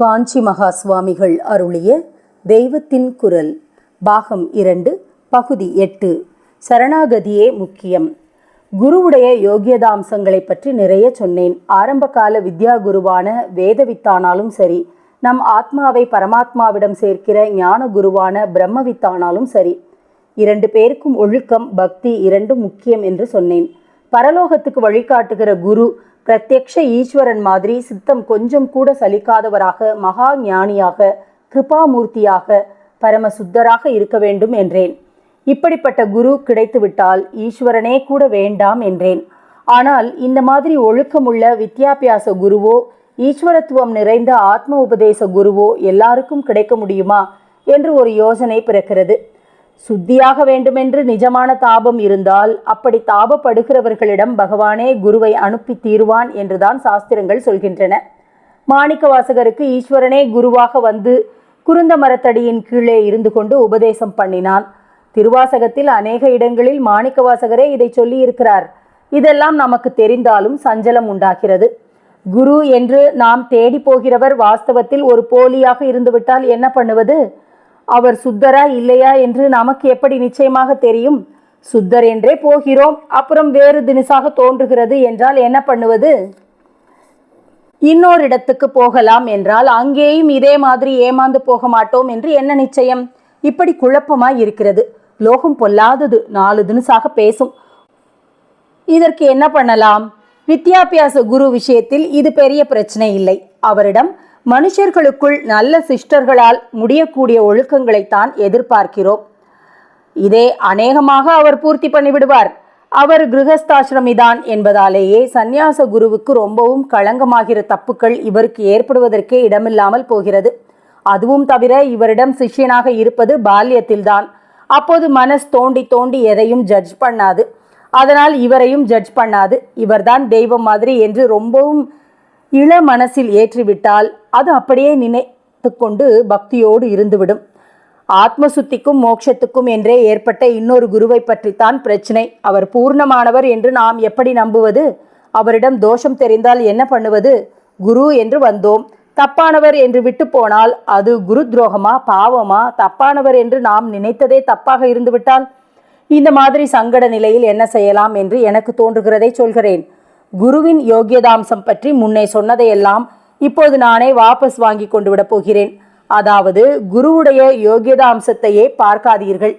காஞ்சி மகா சுவாமிகள் அருளிய தெய்வத்தின் குரல் பாகம் இரண்டு பகுதி எட்டு. சரணாகதியே முக்கியம். குருவுடைய யோகியதாம்சங்களை பற்றி நிறைய சொன்னேன். ஆரம்பகால வித்யா குருவான வேதவித்தானாலும் சரி நம் ஆத்மாவை பரமாத்மாவிடம் சேர்க்கிற ஞான குருவான பிரம்மவித்தானாலும் சரி இரண்டு பேருக்கும் ஒழுக்கம் பக்தி இரண்டும் முக்கியம் என்று சொன்னேன். பரலோகத்துக்கு வழிகாட்டுகிற குரு பிரத்யக்ஷ ஈஸ்வரன் மாதிரி சித்தம் கொஞ்சம் கூட சலிக்காதவராக மகா ஞானியாக கிருபாமூர்த்தியாக பரம சுத்தராக இருக்க வேண்டும் என்றேன். இப்படிப்பட்ட குரு கிடைத்துவிட்டால் ஈஸ்வரனே கூட வேண்டாம் என்றேன். ஆனால் இந்த மாதிரி ஒழுக்கமுள்ள வித்யாபியாச குருவோ ஈஸ்வரத்துவம் நிறைந்த ஆத்ம உபதேச குருவோ எல்லாருக்கும் கிடைக்க முடியுமா? என்று ஒரு யோசனை பிறக்கிறது. சுத்தியாக வேண்டுமென்று நிஜமான தாபம் இருந்தால் அப்படி தாபப்படுகிறவர்களிடம் பகவானே குருவை அனுப்பி தீருவான் என்றுதான் சாஸ்திரங்கள் சொல்கின்றன. மாணிக்க வாசகருக்கு ஈஸ்வரனே குருவாக வந்து குருந்த மரத்தடியின் கீழே இருந்து கொண்டு உபதேசம் பண்ணினான். திருவாசகத்தில் அநேக இடங்களில் மாணிக்க வாசகரே இதை சொல்லியிருக்கிறார். இதெல்லாம் நமக்கு தெரிந்தாலும் சஞ்சலம் உண்டாகிறது. குரு என்று நாம் தேடி போகிறவர் வாஸ்தவத்தில் ஒரு போலியாக இருந்துவிட்டால் என்ன பண்ணுவது? அவர் சுத்தரா இல்லையா என்று நமக்கு எப்படி நிச்சயமாக தெரியும்? சுத்தர் என்றே போகிறோம். அப்புறம் வேறு தினசாக தோன்றுகிறது என்றால் என்ன பண்ணுவது? இன்னொரு இடத்துக்கு போகலாம் என்றால் அங்கேயும் இதே மாதிரி ஏமாந்து போக மாட்டோம் என்று என்ன நிச்சயம்? இப்படி குழப்பமாய் இருக்கிறது. லோகம் பொல்லாதது. நாலு தினசாக பேசும். இதற்கு என்ன பண்ணலாம்? வித்யாபியாச குரு விஷயத்தில் இது பெரிய பிரச்சனை இல்லை. அவரிடம் மனுஷர்களுக்குள் நல்ல சிஸ்டர்களால் முடியக்கூடிய ஒழுக்கங்களைத்தான் எதிர்பார்க்கிறோம். இதே அநேகமாக அவர் பூர்த்தி பண்ணிவிடுவார். அவர் கிரகஸ்தாசிரமிதான் என்பதாலேயே சந்நியாச குருவுக்கு ரொம்பவும் களங்கமாகிற தப்புக்கள் இவருக்கு ஏற்படுவதற்கே இடமில்லாமல் போகிறது. அதுவும் தவிர இவரிடம் சிஷ்யனாக இருப்பது பால்யத்தில்தான். அப்போது மனஸ் தோண்டி தோண்டி எதையும் ஜட்ஜ் பண்ணாது. அதனால் இவரையும் ஜட்ஜ் பண்ணாது. இவர்தான் தெய்வம் மாதிரி என்று ரொம்பவும் இள மனசில் ஏற்றிவிட்டால் அது அப்படியே நினைத்து கொண்டு பக்தியோடு இருந்துவிடும். ஆத்ம சுத்திக்கும் மோட்சத்துக்கும் என்றே ஏற்பட்ட இன்னொரு குருவை பற்றித்தான் பிரச்சனை. அவர் பூர்ணமானவர் என்று நாம் எப்படி நம்புவது? அவரிடம் தோஷம் தெரிந்தால் என்ன பண்ணுவது? குரு என்று வந்தோம். தப்பானவர் என்று விட்டு போனால் அது குரு துரோகமா பாவமா? தப்பானவர் என்று நாம் நினைத்ததே தப்பாக இருந்துவிட்டால் இந்த மாதிரி சங்கட நிலையில் என்ன செய்யலாம் என்று எனக்கு தோன்றுகிறதை சொல்கிறேன். குருவின் யோகியதாம்சம் பற்றி முன்னே சொன்னதையெல்லாம் இப்போது நானே வாபஸ் வாங்கி கொண்டு விடப் போகிறேன். அதாவது குருவுடைய யோகியதாம்சத்தையே பார்க்காதீர்கள்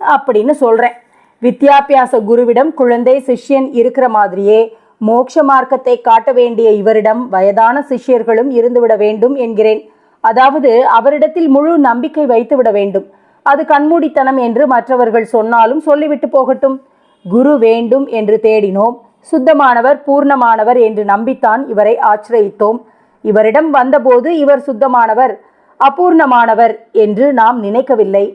அப்படின்னு சொல்கிறேன் வித்யாபியாச குருவிடம் குழந்தை சிஷ்யன் இருக்கிற மாதிரியே மோட்ச மார்க்கத்தை காட்ட வேண்டிய இவரிடம் வயதான சிஷ்யர்களும் இருந்துவிட வேண்டும் என்கிறேன். அதாவது அவரிடத்தில் முழு நம்பிக்கை வைத்து விட வேண்டும். அது கண்மூடித்தனம் என்று மற்றவர்கள் சொன்னாலும் சொல்லிவிட்டு போகட்டும். குரு வேண்டும் என்று தேடினோம். சுத்தமானவர் பூர்ணமானவர் என்று நம்பித்தான் இவரை ஆச்சிரயித்தோம். இவரிடம் வந்தபோது இவர் சுத்தமானவர் அபூர்ணமானவர் என்று நாம் நினைக்கவில்லை.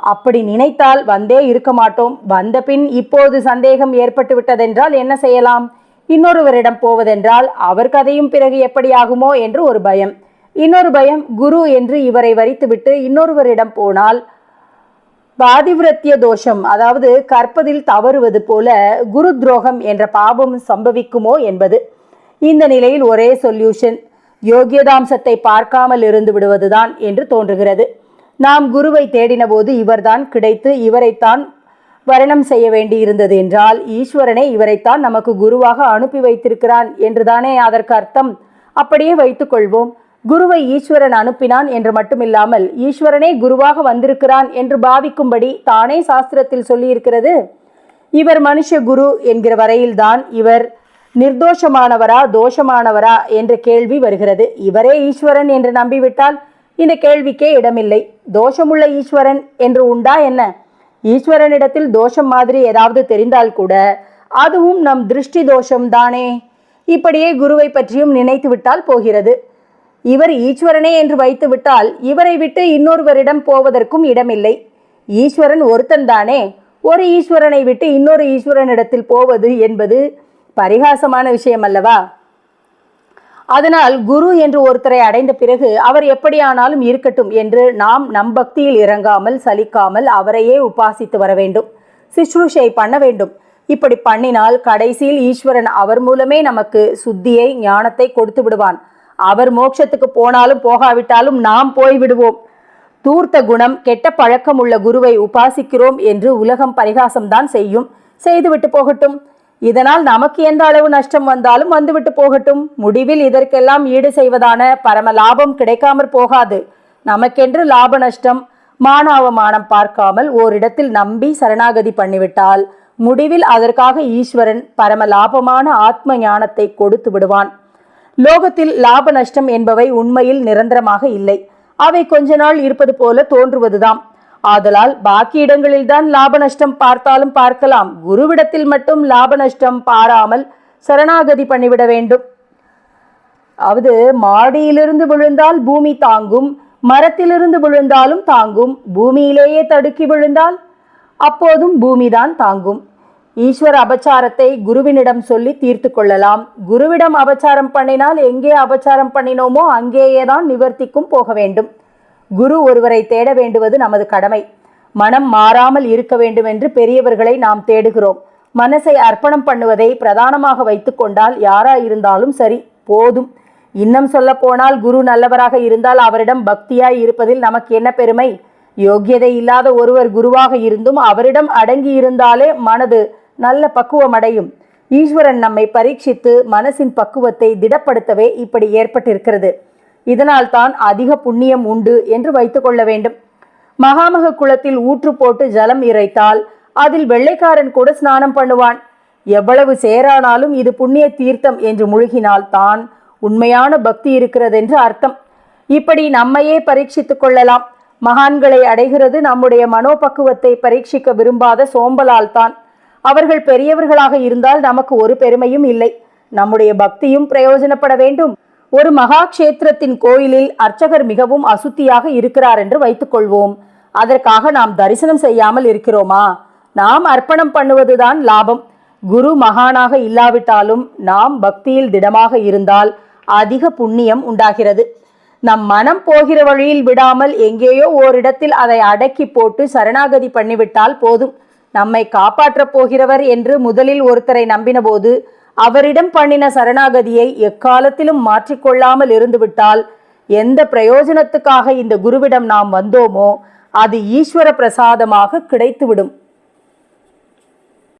அப்படி நினைத்தால் வந்தே இருக்க மாட்டோம். வந்த பின் இப்போது சந்தேகம் ஏற்பட்டு விட்டதென்றால் என்ன செய்யலாம்? இன்னொருவரிடம் போவதென்றால் அவர் கதையும் பிறகு எப்படியாகுமோ என்று ஒரு பயம். இன்னொரு பயம் குரு என்று இவரை வரித்துவிட்டு இன்னொருவரிடம் போனால் பாதிவிரத்திய தோஷம் அதாவது கற்பதில் தவறுவது போல குரு துரோகம் என்ற பாபம் சம்பவிக்குமோ என்பது. இந்த நிலையில் ஒரே சொல்யூஷன் யோகியதாம்சத்தை பார்க்காமல் இருந்து விடுவதுதான் என்று தோன்றுகிறது. நாம் குருவை தேடினபோது இவர்தான் கிடைத்து இவரைத்தான் வரணம் செய்ய வேண்டியிருந்தது என்றால் ஈஸ்வரனே இவரைத்தான் நமக்கு குருவாக அனுப்பி வைத்திருக்கிறான் என்றுதானே அதற்கு அர்த்தம்? அப்படியே வைத்துக்கொள்வோம் குருவை ஈஸ்வரன் அனுப்பினான் என்று மட்டுமில்லாமல் ஈஸ்வரனே குருவாக வந்திருக்கிறான் என்று பாவிக்கும்படி தானே சாஸ்திரத்தில் சொல்லியிருக்கிறது. இவர் மனுஷ குரு என்கிற வரையில்தான் இவர் நிர்தோஷமானவரா தோஷமானவரா என்ற கேள்வி வருகிறது. இவரே ஈஸ்வரன் என்று நம்பிவிட்டால் இந்த கேள்விக்கே இடமில்லை. தோஷமுள்ள ஈஸ்வரன் என்று உண்டா என்ன? ஈஸ்வரனிடத்தில் தோஷம் மாதிரி ஏதாவது தெரிந்தால் கூட அதுவும் நம் திருஷ்டி தோஷம் தானே. இப்படியே குருவை பற்றியும் நினைத்து விட்டால் போகிறது. இவர் ஈஸ்வரனே என்று வைத்துவிட்டால் இவரை விட்டு இன்னொருவரிடம் போவதற்கும் இடமில்லை. ஈஸ்வரன் ஒருத்தன் தானே. ஒரு ஈஸ்வரனை விட்டு இன்னொரு ஈஸ்வரனிடத்தில் போவது என்பது பரிகாசமான விஷயம் அல்லவா அதனால் குரு என்று ஒருத்தரை அடைந்த பிறகு அவர் எப்படியானாலும் இருக்கட்டும் என்று நாம் நம் பக்தியில் இறங்காமல் சலிக்காமல் அவரையே உபாசித்து வர வேண்டும். சிஸ்ரூஷை பண்ண வேண்டும். இப்படி பண்ணினால் கடைசியில் ஈஸ்வரன் அவர் மூலமே நமக்கு சுத்தியை ஞானத்தை கொடுத்து விடுவான். அவர் மோட்சத்துக்கு போனாலும் போகாவிட்டாலும் நாம் போய்விடுவோம். தூர்த்த குணம் கெட்ட பழக்கம் உள்ள குருவை உபாசிக்கிறோம் என்று உலகம் பரிகாசம்தான் செய்யும். செய்துவிட்டு போகட்டும். இதனால் நமக்கு எந்த அளவு நஷ்டம் வந்தாலும் வந்துவிட்டு போகட்டும். முடிவில் இதற்கெல்லாம் ஈடு செய்வதான பரம லாபம் கிடைக்காமற் போகாது. நமக்கென்று லாப நஷ்டம் மானாவமானம் பார்க்காமல் ஓரிடத்தில் நம்பி சரணாகதி பண்ணிவிட்டால் முடிவில் அதற்காக ஈஸ்வரன் பரம லாபமான ஆத்ம ஞானத்தை கொடுத்து விடுவான். லோகத்தில் லாப நஷ்டம் என்பவை உண்மையில் நிரந்தரமாக இல்லை. அவை கொஞ்ச நாள் இருப்பது போல தோன்றுவதுதாம். ஆதலால் பாக்கி இடங்களில்தான் லாப நஷ்டம் பார்த்தாலும் பார்க்கலாம். குருவிடத்தில் மட்டும் லாப நஷ்டம் பாராமல் சரணாகதி பண்ணிவிட வேண்டும். அவது மாடியிலிருந்து விழுந்தால் பூமி தாங்கும் மரத்திலிருந்து விழுந்தாலும் தாங்கும் பூமியிலேயே தடுக்கி விழுந்தால் அப்போதும் பூமிதான் தாங்கும். ஈஸ்வர அபச்சாரத்தை குருவினிடம் சொல்லி தீர்த்து கொள்ளலாம். குருவிடம் அபச்சாரம் பண்ணினால் எங்கே அபச்சாரம் பண்ணினோமோ அங்கேயே தான் நிவர்த்திக்கும் போக வேண்டும். குரு ஒருவரை தேட வேண்டுவது நமது கடமை. மனம் மாறாமல் இருக்க வேண்டும் என்று பெரியவர்களை நாம் தேடுகிறோம். மனசை அர்ப்பணம் பண்ணுவதை பிரதானமாக வைத்துக்கொண்டால் யாராயிருந்தாலும் சரி போதும். இன்னும் சொல்ல போனால் குரு நல்லவராக இருந்தால் அவரிடம் பக்தியாய் இருப்பதில் நமக்கு என்ன பெருமை? யோக்கியதை இல்லாத ஒருவர் குருவாக இருந்தும் அவரிடம் அடங்கி இருந்தாலே மனது நல்ல பக்குவம் அடையும் ஈஸ்வரன் நம்மை பரீட்சித்து மனசின் பக்குவத்தை திடப்படுத்தவே இப்படி ஏற்பட்டிருக்கிறது. இதனால் தான் அதிக புண்ணியம் உண்டு என்று வைத்துக்கொள்ள வேண்டும். மகாமக குளத்தில் ஊற்று போட்டு ஜலம் இறைத்தால் அதில் வெள்ளைக்காரன் கூட ஸ்நானம் பண்ணுவான். எவ்வளவு சேரானாலும் இது புண்ணிய தீர்த்தம் என்று முழுகினால் தான் உண்மையான பக்தி இருக்கிறதென்று அர்த்தம். இப்படி நம்மையே பரீட்சித்து கொள்ளலாம். மகான்களை அடைகிறது நம்முடைய மனோபக்குவத்தை பரீட்சிக்க விரும்பாத சோம்பலால் தான். அவர்கள் பெரியவர்களாக இருந்தால் நமக்கு ஒரு பெருமையும் இல்லை. நம்முடைய பக்தியும் பிரயோஜனப்பட வேண்டும். ஒரு மகா கஷேத்திரத்தின் கோயிலில் அர்ச்சகர் மிகவும் அசுத்தியாக இருக்கிறார் என்று வைத்துக்கொள்வோம் அதற்காக நாம் தரிசனம் செய்யாமல் இருக்கிறோமா? நாம் அர்ப்பணம் பண்ணுவதுதான் லாபம். குரு மகானாக இல்லாவிட்டாலும் நாம் பக்தியில் திடமாக இருந்தால் அதிக புண்ணியம் உண்டாகிறது. நம் மனம் போகிற வழியில் விடாமல் எங்கேயோ ஓரிடத்தில் அதை அடக்கி போட்டு சரணாகதி பண்ணிவிட்டால் போதும். நம்மை காப்பாற்றப் போகிறவர் என்று முதலில் ஒருத்தரை நம்பினபோது அவரிடம் பண்ணின சரணாகதியை எக்காலத்திலும் மாற்றிக்கொள்ளாமல் இருந்துவிட்டால் எந்த பிரயோஜனத்துக்காக இந்த குருவிடம் நாம் வந்தோமோ அது ஈஸ்வர பிரசாதமாக கிடைத்துவிடும்.